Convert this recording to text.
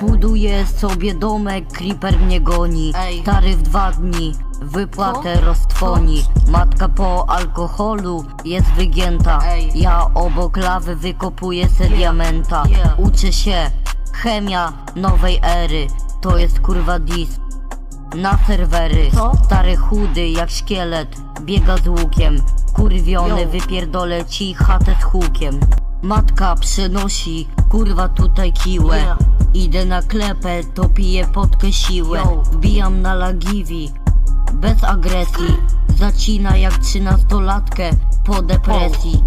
Buduję sobie domek, creeper mnie goni. Ej. Stary w dwa dni, wypłatę roztwoni Matka po alkoholu jest wygięta. Ej. Ja obok lawy wykopuję se diamenta. Yeah. Uczę się, chemia nowej ery. To jest kurwa dis na serwery. Co? Stary chudy jak szkielet Biega z łukiem. Kurwiony Yo. wypierdolę ci chatę z hukiem Matka przynosi Kurwa tutaj kiłę Yeah. Idę na klepę To piję potkę siłę Yo. Bijam na lagiwi Bez agresji Zacina jak trzynastolatkę Po depresji